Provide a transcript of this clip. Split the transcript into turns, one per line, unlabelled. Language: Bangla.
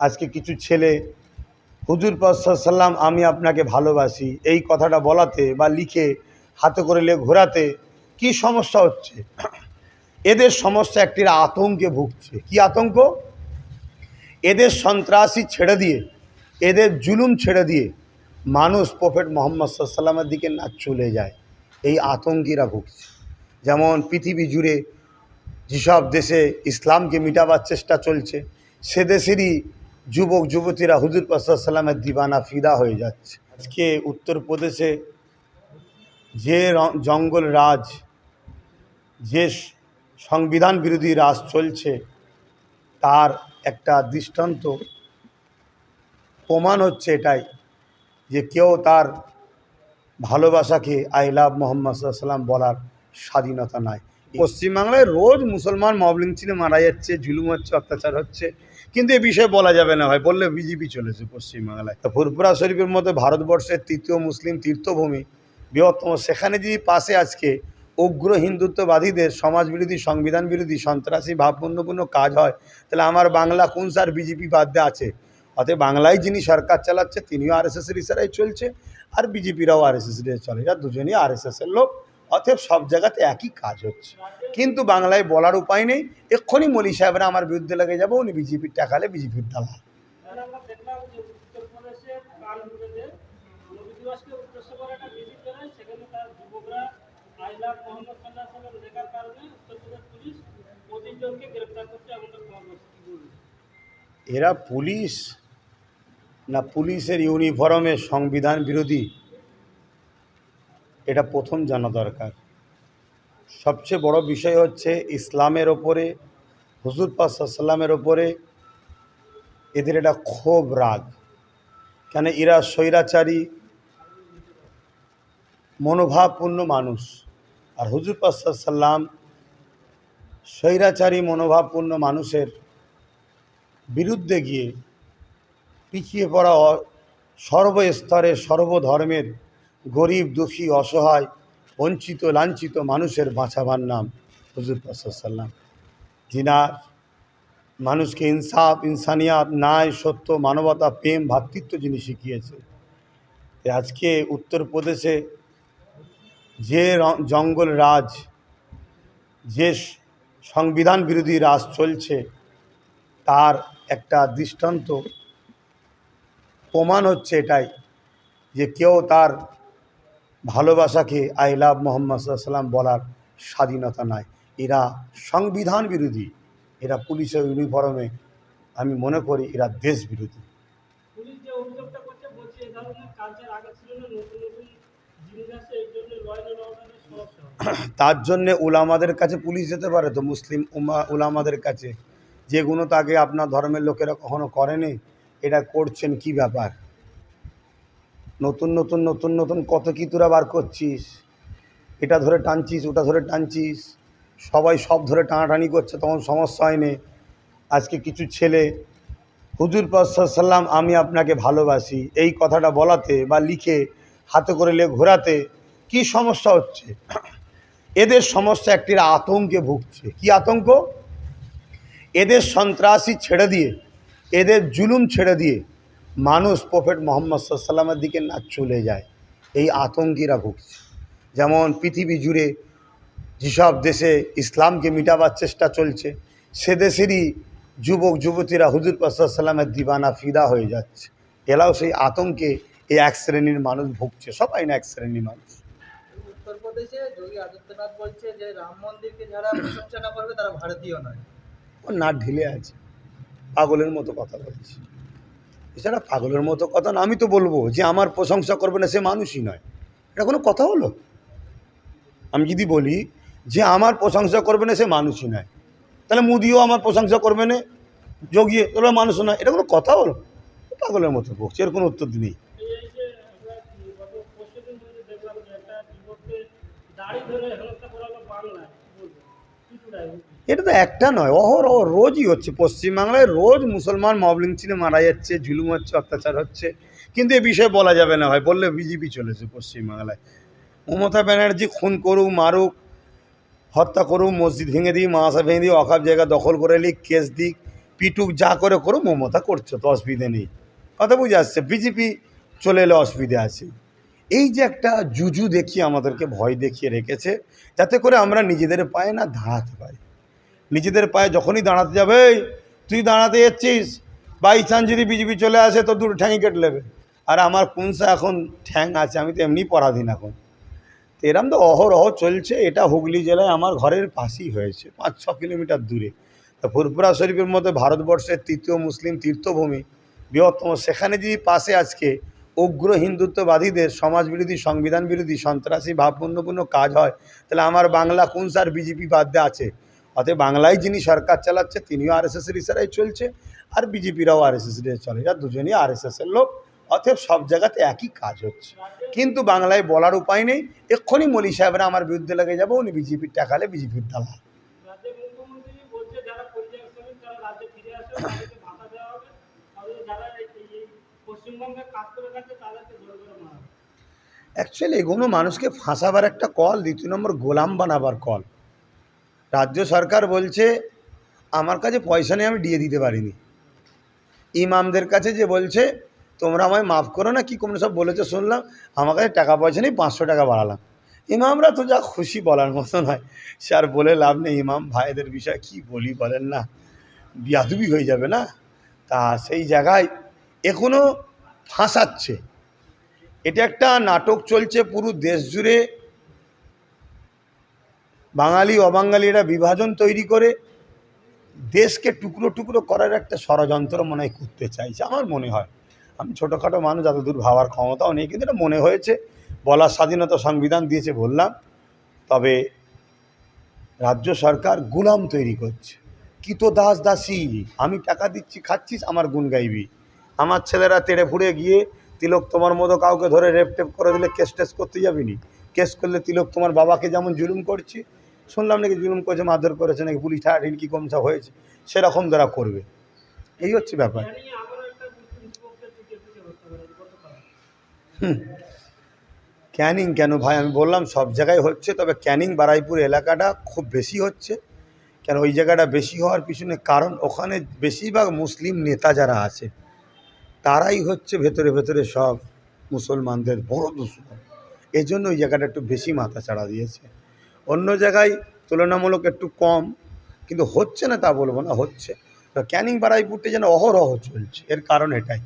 আজকে কিছু ছেলে, হুজুর সাল্লাম আমি আপনাকে ভালোবাসি। এই কথাটা বলাতে বা লিখে হাতে করে লে ঘোরাতে কি সমস্যা হচ্ছে? এদের সমস্যা একটি আতঙ্কে ভুগছে। কি আতঙ্ক? এদের সন্ত্রাসী ছেড়ে দিয়ে, এদের জুলুম ছেড়ে দিয়ে মানুষ প্রফেট মোহাম্মদ সাল্লামের দিকে না চলে যায়। এই আতঙ্কিরা ভুগছে। যেমন পৃথিবী জুড়ে যেসব দেশে ইসলামকে মিটাবার চেষ্টা চলছে, সে দেশেরই যুবক, যুবতীরা হুজুর সাল্লামের দিবানা ফিদা হয়ে যাচ্ছে। আজকে উত্তরপ্রদেশে যে জঙ্গল রাজ, যে সংবিধান বিরোধী রাজ চলছে, তার একটা দৃষ্টান্ত। প্রমাণ হচ্ছে এটাই যে কেউ তার ভালোবাসাকে আই লাভ মোহাম্মদ সাল্লাম বলার স্বাধীনতা নাই। পশ্চিমবাংলায় রোজ মুসলমান মবলিং ছিল, মারা যাচ্ছে, জুলুম হচ্ছে, অত্যাচার হচ্ছে। কিন্তু এ বিষয়ে বলা যাবে না ভাই, বললে বিজেপি চলেছে পশ্চিমবাংলায়। তো ফুরপুরা শরীফের মধ্যে ভারতবর্ষের তৃতীয় মুসলিম তীর্থভূমি, বৃহত্তম, সেখানে যদি পাশে আজকে উগ্র হিন্দুত্ববাদীদের সমাজ বিরোধী সংবিধান বিরোধী সন্ত্রাসী, ভাবপূর্ণপূর্ণ কাজ হয়, তাহলে আমার বাংলা কোন সার বিজেপি বাদ বাদে আছে? অতএব বাংলায় যিনি সরকার চালাচ্ছে, তিনিও আর আরএসএসের ইশারায় চলছে, আর বিজেপিরাও আর এস আরএসএসের চলে। এরা দুজনই আরএসএসের লোক। অতএব সব জায়গাতে একই কাজ হচ্ছে। কিন্তু বাংলায় বলার উপায় নেই। এক্ষুনি মলি সাহেবরা আমার বিরুদ্ধে লেগে যাব, উনি বিজেপির টাকালে বিজেপির দালাল। এরা পুলিশ? না পুলিশের ইউনিফর্মে সংবিধান বিরোধী? এটা প্রথম জানা দরকার। সবচেয়ে বড় বিষয় হচ্ছে ইসলামের ওপরে, হুজুর পাসাল্লামের ওপরে এদের এটা ক্ষোভ, রাগ। কেন এরা স্বৈরাচারী, মনোভাবপূর্ণ মানুষ। আর হুজুর পাসাল্লাম স্বৈরাচারী, মনোভাবপূর্ণ মানুষের বিরুদ্ধে গিয়ে পিছিয়ে পড়া সর্বস্তরে সর্বধর্মের গরিব, দুঃখী, অসহায়, বঞ্চিত, লাঞ্ছিত মানুষের বাঁচাবার নাম হুজুর সাল্লাম। যিনার মানুষকে ইনসাফ, ইনসানিয়াত, ন্যায়, সত্য, মানবতা, প্রেম ভ্রাতৃত্ব যিনি শিখিয়েছে আজকে উত্তরপ্রদেশে যে জঙ্গল রাজ, যে সংবিধান বিরোধী রাজ চলছে, তার একটা দৃষ্টান্ত প্রমাণ হচ্ছে এটাই যে কেউ তার ভালোবাসাকে আই লাভ মোহাম্মদ সাল্লাম বলার স্বাধীনতা নাই। এরা সংবিধান বিরোধী এরা পুলিশের ইউনিফর্মে আমি মনে করি এরা দেশ বিরোধী। তার জন্যে উলামাদের কাছে পুলিশ যেতে পারে তো মুসলিম উমা উলামাদের কাছে। যেগুলো তাকে আপনার ধর্মের লোকেরা কখনো করেনি এটা করছেন কি ব্যাপার? নতুন নতুন নতুন নতুন কত কি তোরা বার করছিস? এটা ধরে টানছিস, ওটা ধরে টানছিস। সবাই সব ধরে টানাটানি করছে, তখন সমস্যা হয়নি। আজকে কিছু ছেলে, হুজুর সাল্লাম আমি আপনাকে ভালোবাসি। এই কথাটা বলাতে বা লিখে, হাতে করে লে ঘোরাতে কি সমস্যা হচ্ছে? এদের সমস্যা একটি আতঙ্কে ভুগছে। কি আতঙ্ক? এদের সন্ত্রাসী ছেড়ে দিয়ে, এদের জুলুম ছেড়ে দিয়ে মানুষ প্রফেট মোহাম্মদ সাল্লামের দিকে না চলে যায় এই আতঙ্কিরা ভুগছে। যেমন পৃথিবী জুড়ে যেসব দেশে ইসলামকে মিটাবার চেষ্টা চলছে সে দেশেরই যুবক যুবতীরা হুজুর সাল্লামের দিবানা ফিদা হয়ে যাচ্ছে। এরাও সেই আতঙ্কে এই এক শ্রেণির মানুষ ভুগছে সবাই না এক শ্রেণির মানুষ।
উত্তরপ্রদেশে যোগী আদিত্যনাথ বলছে যে রাম মন্দিরকে যারা প্রশংসা না করবে তারা ভারতীয় নয়।
ও না ঢিলে আছে পাগলের মতো কথা বলছে। এছাড়া পাগলের মতো কথা না, আমি তো বলব যে আমার প্রশংসা করবে না, সে মানুষই নয়। এটা কোনো কথা হলো? আমি যদি বলি যে আমার প্রশংসা করবে না, সে মানুষই নয়। তাহলে মুদিও আমার প্রশংসা করবে না যোগিয়ে তাহলে মানুষও নয়। এটা কোনো কথা হলো? পাগলের মতো বকছে এর কোনো উত্তর নেই
ধরে করা
এটা তো একটা নয়, অহরহ রোজই হচ্ছে। পশ্চিমবাংলায় রোজ মুসলমান মবলিং ছিল, মারা যাচ্ছে, ঝুলুম হচ্ছে, অত্যাচার হচ্ছে। কিন্তু এ বিষয়ে বলা যাবে না ভাই, বললে বিজেপি চলেছে পশ্চিমবাংলায়। মমতা ব্যানার্জি, খুন করুক, মারুক, হত্যা করুক, মসজিদ ভেঙে দিই মাসা ভেঙে দিই অকাপ জায়গা দখল করে নিক, কেস দিক, পিটুক, যা করে করুক, মমতা করছে, তো অসুবিধে নেই। কথা বুঝে আসছে, বিজেপি চলে এলে অসুবিধে আছে। এই যে একটা জুজু দেখিয়ে আমাদেরকে ভয় দেখিয়ে রেখেছে, যাতে করে আমরা নিজেদের পায়ে না দাঁড়াতে পারি। নিজেদের পায়ে যখনই দাঁড়াতে যাবে তুই দাঁড়াতে যাচ্ছিস? বাই চান্স যদি বিজেপি চলে আসে তো দুটো ঠ্যাঙই কেটে নেবে। আর আমার কোনসা এখন ঠ্যাং আছে, আমি তো এমনি পরাধীন এখন। তো এরম তো অহরহ চলছে, এটা হুগলি জেলায় আমার ঘরের পাশেই হয়েছে, পাঁচ ছ কিলোমিটার দূরে। তো ফুরফুরা শরীফের মধ্যে ভারতবর্ষের তৃতীয় মুসলিম তীর্থভূমি, বৃহত্তম, সেখানে যদি পাশে আজকে উগ্র হিন্দুত্ববাদীদের সমাজবিরোধী সংবিধান বিরোধী সন্ত্রাসী, ভাবপূর্ণপূর্ণ কাজ হয়, তাহলে আমার বাংলা কোন সার বিজেপি বাদ দিয়ে আছে? অতএব বাংলায় যিনি সরকার চালাচ্ছে, তিনিও আরএসএসের ইশারায় চলছে, আর বিজেপিরাও আরএসএসের চলে, এরা দুজনই আরএসএসের লোক, অতএব সব জায়গাতে একই কাজ হচ্ছে। কিন্তু বাংলায় বলার উপায় নেই, এক্ষুনি মলি সাহেবরা আমার বিরুদ্ধে লেগে যাব, উনি বিজেপির টাকালে বিজেপির দালাল
রাজ্যের মুখ্যমন্ত্রী বলছে যারা পরিযায়ী শ্রমিক তারা রাজ্যে ফিরে আসবে তাদেরকে ভাতা দেওয়া হবে তাদের যারা এই এই
অ্যাকচুয়ালি এগুলো মানুষকে ফাঁসাবার একটা কল দ্বিতীয় নম্বর গোলাম বানাবার কল রাজ্য সরকার বলছে, আমার কাছে পয়সা নেই, আমি দিয়ে দিতে পারিনি। ইমামদের কাছে যে বলছে, তোমরা আমায় মাফ করো না, কি কোনো সব বলেছে, শুনলাম। আমার কাছে টাকা পয়সা নেই, পাঁচশো টাকা বাড়ালাম। ইমামরা তো যা খুশি বলার মতো নয়, সে আর বলে লাভ নেই। ইমাম ভাইদের বিষয়ে কি বলি বলেন না, বিয়াদুবি হয়ে যাবে না? তা সেই জায়গায় এখনও ফাঁসাচ্ছে। এটা একটা নাটক চলছে পুরো দেশ জুড়ে। বাঙালি, অবাঙালিরা বিভাজন তৈরি করে। দেশকে টুকরো টুকরো করার একটা ষড়যন্ত্র মনে হয় করতে চাইছে, আমার মনে হয়। আমি ছোটোখাটো মানুষ এত দূর ভাবার ক্ষমতাও নেই, কিন্তু এটা মনে হয়েছে। বলার স্বাধীনতা সংবিধান দিয়েছে বললাম। তবে রাজ্য সরকার গুলাম তৈরি করছে। কি তো দাস দাসী, আমি টাকা দিচ্ছি, খাচ্ছিস, আমার গুণ গাইবি। আমার ছেলেরা তেড়ে ফুড়ে গিয়ে তিলক তোমার মতো কাউকে ধরে রেপ টেপ করে দিলে কেস টেস করতে যাবি নি? কেস করলে তিলক তোমার বাবাকে যেমন জুলুম করছি, শুনলাম নাকি জুলুম করেছে, মারধর করেছে, নাকি পুলিশ ঠাড়াঠিড়ি কি কমসা হয়েছে, সেরকম তারা করবে। এই হচ্ছে ব্যাপার। ক্যানিং কেন ভাই? আমি বললাম সব জায়গায় হচ্ছে, তবে ক্যানিং বারাইপুর এলাকাটা খুব বেশি হচ্ছে। কেন ওই জায়গাটা বেশি হওয়ার পিছনে কারণ, ওখানে বেশিরভাগ মুসলিম নেতা যারা আছে তারাই হচ্ছে ভেতরে ভেতরে সব মুসলমানদের বড় দুশ্মন এই জন্য ওই জায়গাটা একটু বেশি মাথা চাড়া দিয়েছে। অন্য জায়গায় তুলনামূলক একটু কম, কিন্তু হচ্ছে না তা বলব না, হচ্ছে। ক্যানিং বারাইপুরটা যেন অহরহ চলছে, এর কারণ এটাই।